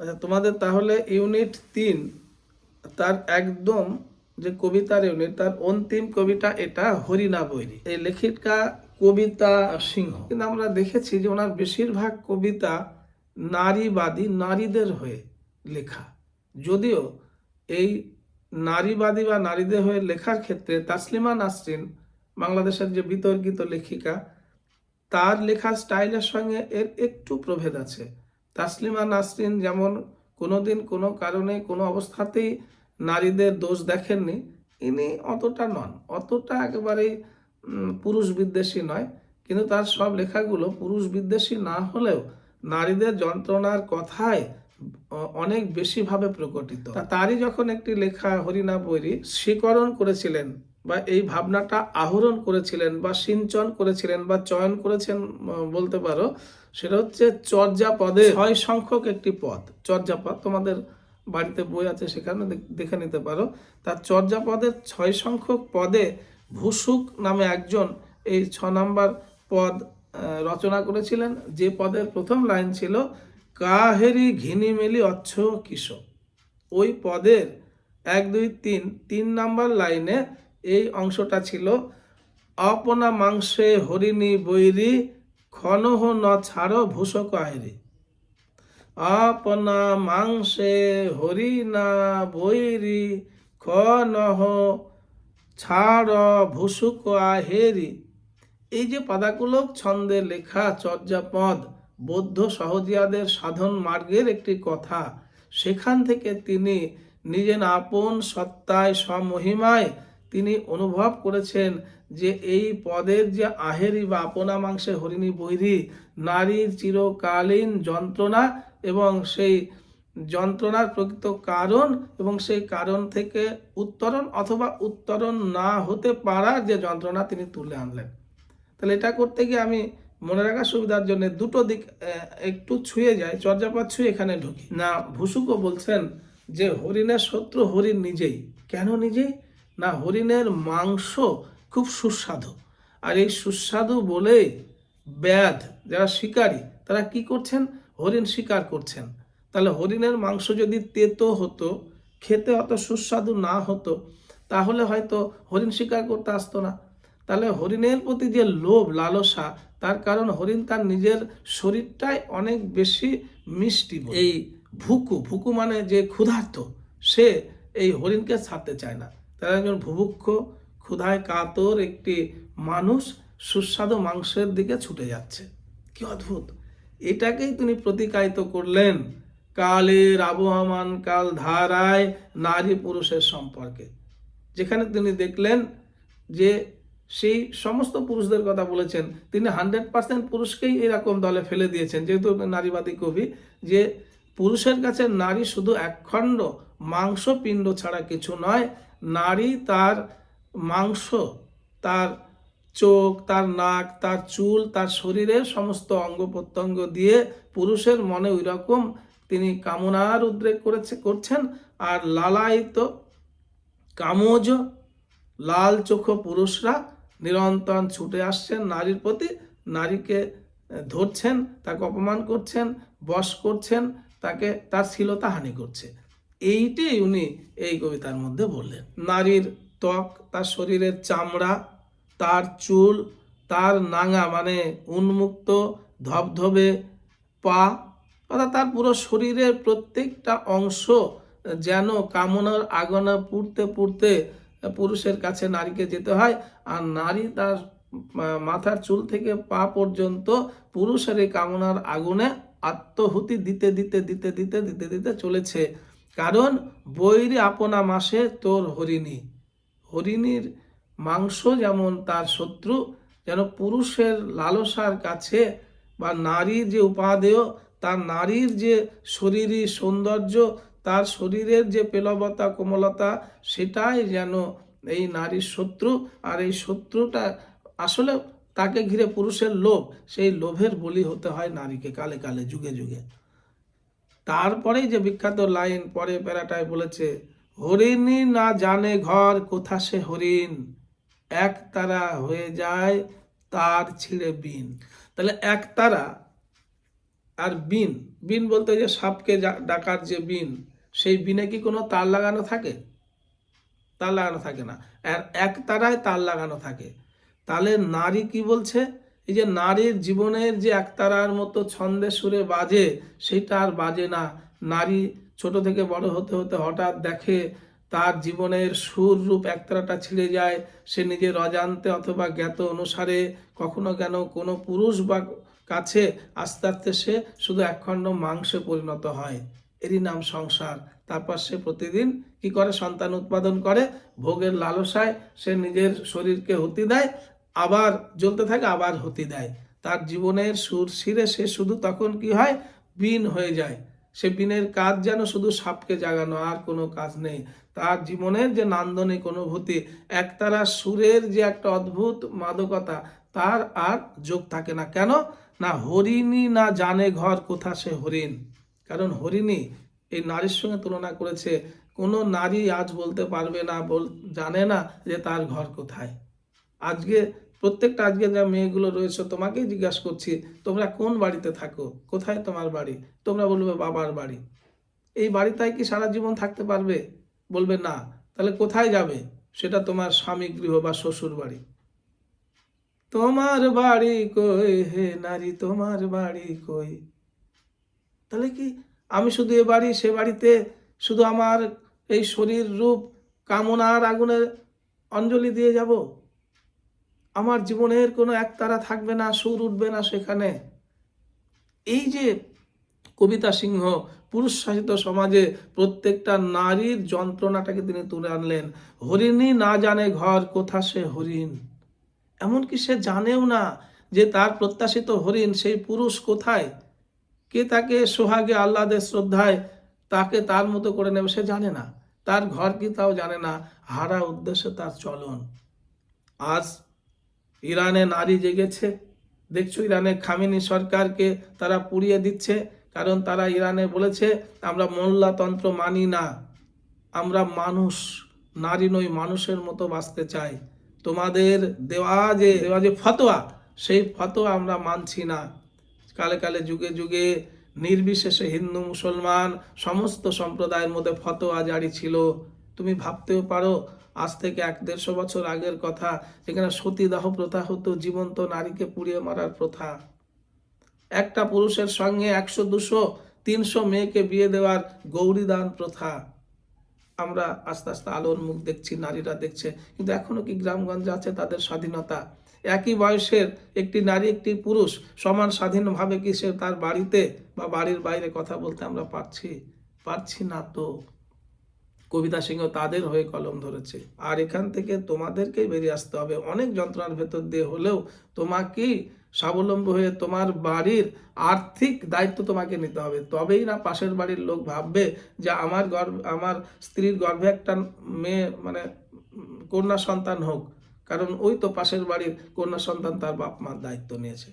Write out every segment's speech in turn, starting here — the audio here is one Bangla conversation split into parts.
আচ্ছা তোমাদের তাহলে ইউনিট তিন, তার একদম যে কবিতার ইউনিট, তার অন্তিম কবিতা এটা হরিণা বৈরী। এই লেখিকা কবিতা সিংহ। কিন্তু আমরা দেখেছি যে ওনার বেশিরভাগ কবিতা নারীবাদী, নারীদের হয়ে লেখা। যদিও এই নারীবাদী বা নারীদের হয়ে লেখার ক্ষেত্রে তাসলিমা নাসরিন, বাংলাদেশের যে বিতর্কিত লেখিকা, তার লেখার স্টাইলের সঙ্গে এর একটু প্রভেদ আছে। তাসলিমা নাসরিন যেমন কোনো দিন কোনো কারণে কোনো অবস্থাতেই নারীদের দোষ দেখেননি ইনি অতটা নন। অতটা একেবারেই উম, পুরুষ বিদ্বেষী নয়। কিন্তু তার সব লেখাগুলো পুরুষ বিদ্বেষী না হলেও নারীদের যন্ত্রণার কথায় অনেক বেশিভাবে প্রকটিত। তারই যখন একটি লেখা হরিণা বৈরী স্বীকরণ করেছিলেন বা এই ভাবনাটা আহরণ করেছিলেন বা সিঞ্চন করেছিলেন বা চয়ন করেছেন বলতে পারো সেটা হচ্ছে চর্যাপদে ছয় সংখ্যক একটি পদ। চর্যাপদ তোমাদের বাড়িতে বই আছে সেখানে দেখ- দেখে নিতে পারো। তার চর্যাপদের ছয় সংখ্যক পদে ভুসুক নামে একজন এই ছ নাম্বার পদ রচনা করেছিলেন। যে পদের প্রথম লাইন ছিল কাহেরি ঘিনি মেলি অচ্ছ কিশ ওই পদের এক দুই তিন তিন নাম্বার লাইনে এই অংশটা ছিল অপনা মাংসে হরিণী বৈরি ক্ষণহ ন ছাড় ভূষক আহেরি আপনা মাংসে হরিণা বৈরি, ক্ষণহ ছাড় ভূষুক আহেরি। এই যে পদাকুলক ছন্দে লেখা চর্যাপদ বৌদ্ধ সহজিয়াদের সাধন মার্গের একটি কথা, সেখান থেকে তিনি নিজের আপন সত্তায় সমহিমায় তিনি অনুভব করেছেন যে এই পদের যে আহেরি বা আপনা মাংসে হরিণী বৈরী, নারীর চিরকালীন যন্ত্রণা এবং সেই যন্ত্রণার প্রকৃত কারণ এবং সেই কারণ থেকে উত্তরণ অথবা উত্তরণ না হতে পারার যে যন্ত্রণা তিনি তুলে আনলেন। তাহলে এটা করতে গিয়ে আমি মনে রাখার সুবিধার জন্য দুটো দিক একটু ছুঁয়ে যায় চর্যাপদ ছুঁয়ে এখানে ঢুকি। না, ভুসুকও বলছেন যে হরিণের শত্রু হরিণ নিজেই। কেন নিজেই? না হরিণের মাংস খুব সুস্বাদু। আর এই সুস্বাদু বলে ব্যাধ যারা শিকারী তারা কি করছেন? হরিণ শিকার করছেন। তাহলে হরিণের মাংস যদি তেতো হতো খেতে অত সুস্বাদু না হতো তাহলে হয়তো হরিণ শিকার করতে আসতো না। তাহলে হরিণের প্রতি যে লোভ লালসা তার কারণ হরিণ তার নিজের শরীরটাই অনেক বেশি মিষ্টি এই ভুকু ভুকু মানে যে ক্ষুধার্ত সে এই হরিণকে ছাড়তে চায় না। তারা একজন ভুভুক্ষ ক্ষুধায় কাতর একটি মানুষ সুস্বাদু মাংসের দিকে ছুটে যাচ্ছে। কি অদ্ভুত! এটাকেই তিনি প্রতিকায়িত করলেন কালের আবহমান কাল ধারায় নারী পুরুষের সম্পর্কে। যেখানে তিনি দেখলেন যে সেই সমস্ত পুরুষদের কথা বলেছেন। তিনি হান্ড্রেড পার্সেন্ট পুরুষকেই এরকম দলে ফেলে দিয়েছেন। যেহেতু নারীবাদী কবি, যে পুরুষের কাছে নারী শুধু একখণ্ড মাংস পিণ্ড ছাড়া কিছু নয় নারী তার মাংস, তার চোখ, তার নাক, তার চুল, তার শরীরের সমস্ত অঙ্গ প্রত্যঙ্গ দিয়ে পুরুষের মনে ওই রকম তিনি কামনার উদ্রেক করেছে, করছেন। আর লালায়িত কামজ, লাল চোখ পুরুষরা নিরন্তর ছুটে আসছেন নারীর প্রতি। নারীকে ধরছেন, তাকে অপমান করছেন, বশ করছেন, তাকে, তার শীলতা হানি করছে। এইটাই উনি এই কবিতার মধ্যে বললেন। নারীর ত্বক, তার শরীরের চামড়া, তার চুল, তার নাঙা মানে উন্মুক্ত, ধবধবে পা, অর্থাৎ তার পুরো শরীরের প্রত্যেকটা অংশ যেন কামনার আগনা পুড়তে পুড়তে পুরুষের কাছে নারীকে যেতে হয়। আর নারী তার মাথার চুল থেকে পা পর্যন্ত পুরুষের এই কামনার আগুনে আত্মহুতি দিতে দিতে দিতে দিতে দিতে দিতে চলেছে। কারণ বৈরি আপনা মাসে তোর হরিণী। হরিণীর মাংস যেমন তার শত্রু, যেন পুরুষের লালসার কাছে বা নারীর যে উপাদেয়, তার নারীর যে শরীরী সৌন্দর্য, তার শরীরের যে পেলবতা, কোমলতা, সেটাই যেন এই নারীর শত্রু। আর এই শত্রুটা আসলে তাকে ঘিরে পুরুষের লোভ, সেই লোভের বলি হতে হয় নারীকে কালে কালে, যুগে যুগে। তারপরেই যে বিখ্যাত লাইন পরে প্যারাটায় বলেছে, হরিণী না জানে ঘর কোথা সে হরিণ। এক তারা হয়ে যায় তার ছিঁড়ে বিন। তাহলে এক তারা আর বিন বিন বলতে যে সাপকে ডাকার যে বিন, সেই বিনে কি কোনো তার লাগানো থাকে? তার লাগানো থাকে না। আর এক তারায় তার লাগানো থাকে। তাহলে নারী কি বলছে? এই যে নারীর জীবনের যে একতারার মতো ছন্দে সুরে বাজে সেটা আর বাজে না। নারী ছোট থেকে বড় হতে হতে হঠাৎ দেখে তার জীবনের সুর রূপ একতারাটা ছিঁড়ে যায়। সে নিজের অজান্তে অথবা জ্ঞাত অনুসারে কখনো কেন কোনো পুরুষ বা কাছে আস্তে আস্তে সে শুধু একখণ্ড মাংসে পরিণত হয়। এরই নাম সংসার। তারপর সে প্রতিদিন কি করে? সন্তান উৎপাদন করে। ভোগের লালসায় সে নিজের শরীরকে হতি দেয়। আবার জ্বলতে থাকে, আবার হতি দেয়। তার জীবনের সুর শিরে সে শুধু তখন কি হয়? বিন হয়ে যায়। সে বিনের কাজ যেন শুধু সাপকে জাগানো, আর কোনো কাজ নেই। তার জীবনের যে নান্দনিক অনুভূতি, একতারা সুরের যে একটা অদ্ভুত মাদকতা, তার আর যোগ থাকে না। কেন? না হরিণী না জানে ঘর কোথা সে হরিণ। কারণ হরিণী এই নারীর সঙ্গে তুলনা করেছে। কোনো নারী আজ বলতে পারবে না, বল, জানে না যে তার ঘর কোথায়। আজকে প্রত্যেকটা আজকে যা মেয়েগুলো রয়েছে, তোমাকেই জিজ্ঞাসা করছি, তোমরা কোন বাড়িতে থাকো? কোথায় তোমার বাড়ি? তোমরা বলবে বাবার বাড়ি। এই বাড়িটাই কি সারা জীবন থাকতে পারবে? বলবে না। তাহলে কোথায় যাবে? সেটা তোমার স্বামী গৃহ বা শ্বশুর বাড়ি। তোমার বাড়ি কই হে নারী, তোমার বাড়ি কই? তাহলে কি আমি শুধু এ বাড়ি, সে বাড়িতে শুধু আমার এই শরীর রূপ, কামনার আগুনে অঞ্জলি দিয়ে যাব? আমার জীবনের কোনো একতারা থাকবে না, সুর উঠবে না সেখানে। এই যে কবিতা সিংহ পুরুষ শাসিত সমাজে প্রত্যেকটা নারীর যন্ত্রণাটাকে তিনি তুলে আনলেন। হরিণী না জানে ঘর কোথা সে হরিণ। এমনকি সে জানেও না যে তার প্রত্যাশিত হরিণ সেই পুরুষ কোথায়। কে তাকে সোহাগে আহ্লাদের শ্রদ্ধায়, তাকে তার মতো করে নেবে সে জানে না। তার ঘর কি তাও জানে না। হারা উদ্দেশ্যে তার চলন। আজ ইরানে নারী জেগেছে। দেখছ, ইরানে খামিনি সরকারকে তারা পুড়িয়ে দিচ্ছে, কারণ তারা ইরানে বলেছে, আমরা মোল্লাতন্ত্র মানি না। আমরা মানুষ, নারী নই, মানুষের মতো বাঁচতে চাই। তোমাদের দেওয়া যে দেওয়া যে ফতোয়া, সেই ফতোয়া আমরা মানছি না। কালে কালে যুগে যুগে নির্বিশেষে হিন্দু মুসলমান সমস্ত সম্প্রদায়ের মধ্যে ফতোয়া জারি ছিল। তুমি ভাবতেও পারো, আজ থেকে এক দেড়শো বছর আগের কথা, যেখানে সতীদাহ প্রথা হতো, জীবন্ত নারীকে পুড়িয়ে মারার প্রথা। একটা পুরুষের সঙ্গে একশো, দুশো, তিনশো মেয়েকে বিয়ে দেওয়ার গৌরীদান প্রথা। আমরা আস্তে আস্তে আলোর মুখ দেখছি, নারীরা দেখছে, কিন্তু এখনও কি গ্রামগঞ্জে আছে তাদের স্বাধীনতা? একই বয়সের একটি নারী, একটি পুরুষ, সমান স্বাধীনভাবে কি সে তার বাড়িতে বা বাড়ির বাইরে কথা বলতে আমরা পারছি? পারছি না তো। কবিতা সিংহ তাদের হয়ে কলম ধরেছে। আর এখান থেকে তোমাদেরকেই বেরিয়ে আসতে হবে। অনেক যন্ত্রণার ভেতর দিয়ে হলেও তোমাকেই স্বাবলম্বী হয়ে তোমার বাড়ির আর্থিক দায়িত্ব তোমাকে নিতে হবে। তবেই না পাশের বাড়ির লোক ভাববে যে আমার গর্ভ, আমার স্ত্রীর গর্ভে একটা মেয়ে মানে কন্যা সন্তান হোক। কারণ ওই তো পাশের বাড়ির কন্যা সন্তান তার বাপ মার দায়িত্ব নিয়েছে।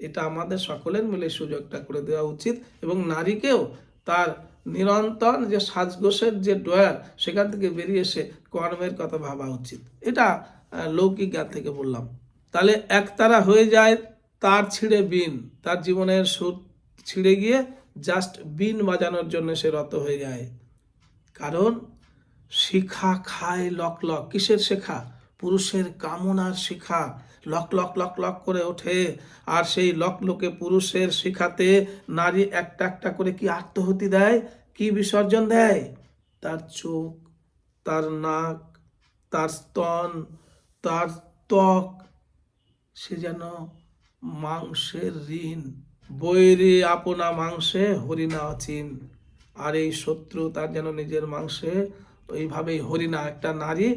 এটা আমাদের সকলের মিলে সুযোগটা করে দেওয়া উচিত এবং নারীকেও তার নিরন্তর যে সাজগোষের যে ডয়ার, সেখান থেকে বেরিয়ে এসে কর্মের কথা ভাবা উচিত। এটা লৌকিক জ্ঞান থেকে বললাম। তাহলে একতারা হয়ে যায় তার ছিঁড়ে বিন। তার জীবনের সুর ছিঁড়ে গিয়ে জাস্ট বিন বাজানোর জন্য সে রত হয়ে যায়। কারণ শিখা খায় লক লক। কিসের শেখা? পুরুষের কামনার শিখা। লক লক লক লক করে ওঠে। আর সেই লক, লোকে পুরুষের শিখাতে নারী একটা একটা করে কি আত্মহতি দেয়? কি বিসর্জন দেয়? তার চোখ, তার নাক, তার স্তন, তার ত্বক। সে যেন মাংসের ঋণ। বৈরে আপনা মাংসে, হরিণা অচিন। আর এই শত্রু তার যেন নিজের মাংসে, ওইভাবেই হরিণা। একটা নারী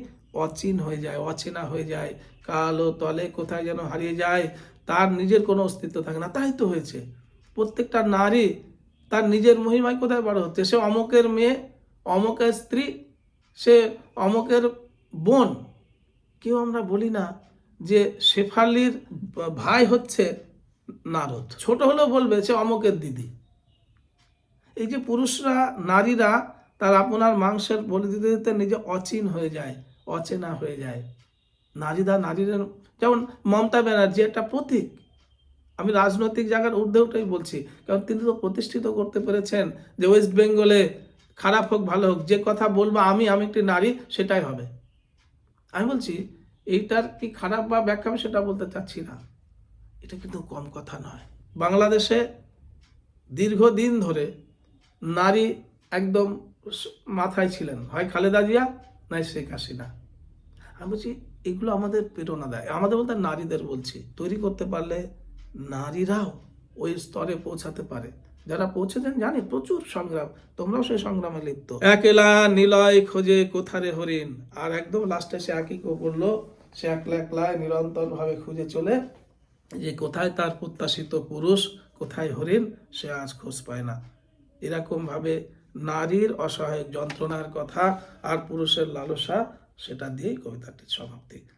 অচিন হয়ে যায়, অচেনা হয়ে যায়। কালো তলে কোথায় যেন হারিয়ে যায়, তার নিজের কোনো অস্তিত্ব থাকে না। তাই তো হয়েছে। প্রত্যেকটা নারী তার নিজের মহিমায় কোথায় বড় হচ্ছে? সে অমকের মেয়ে, অমকের স্ত্রী, সে অমকের বোন। কেউ আমরা বলি না যে শেফালির ভাই হচ্ছে নারদ। ছোট হলেও বলবে সে অমকের দিদি। এই যে পুরুষরা, নারীরা, তার আপনার মাংসের বলি দিতে দিতে নিজে অচিন হয়ে যায়। অচেনা হয়ে যায়। নারীরা নারীদের যেমন মমতা ব্যানার্জি একটা প্রতীক। আমি রাজনৈতিক জায়গার ঊর্ধ্বে বলছি, কারণ তিনি তো প্রতিষ্ঠিত করতে পেরেছেন যে ওয়েস্ট বেঙ্গলে খারাপ হোক, ভালো হোক, যে কথা বলব আমি আমি একটি নারী, সেটাই হবে। আমি বলছি, এইটার কি খারাপ বা ব্যাখ্যা আমি সেটা বলতে চাচ্ছি না। এটা কিন্তু কম কথা নয়। বাংলাদেশে দীর্ঘদিন ধরে নারী একদম মাথায় ছিলেন। হয় খালেদা জিয়া নাই শেখ হাসিনা। আমি বলছি, এগুলো আমাদের প্রেরণা দেয়। আমাদের বলতে নারীদের বলছি, তৈরি করতে পারলে নারীরাও ওই স্তরে পৌঁছাতে পারে। যারা পৌঁছেছেন, জানি, প্রচুর সংগ্রাম। তোমরাও সেই সংগ্রামে লিপ্ত। একলা নিলয় খোঁজে কোথারে হরিণ? আর একদম লাস্টে সে একই করল সে একলা একলায় নিরন্তর ভাবে খুঁজে চলে যে কোথায় তার প্রত্যাশিত পুরুষ, কোথায় হরিণ, সে আজ খোঁজ পায় না। এরকম ভাবে নারীর অসহায়ক যন্ত্রণার কথা আর পুরুষের লালসা সেটা দিয়েই কবিতাটির সমাপ্তি।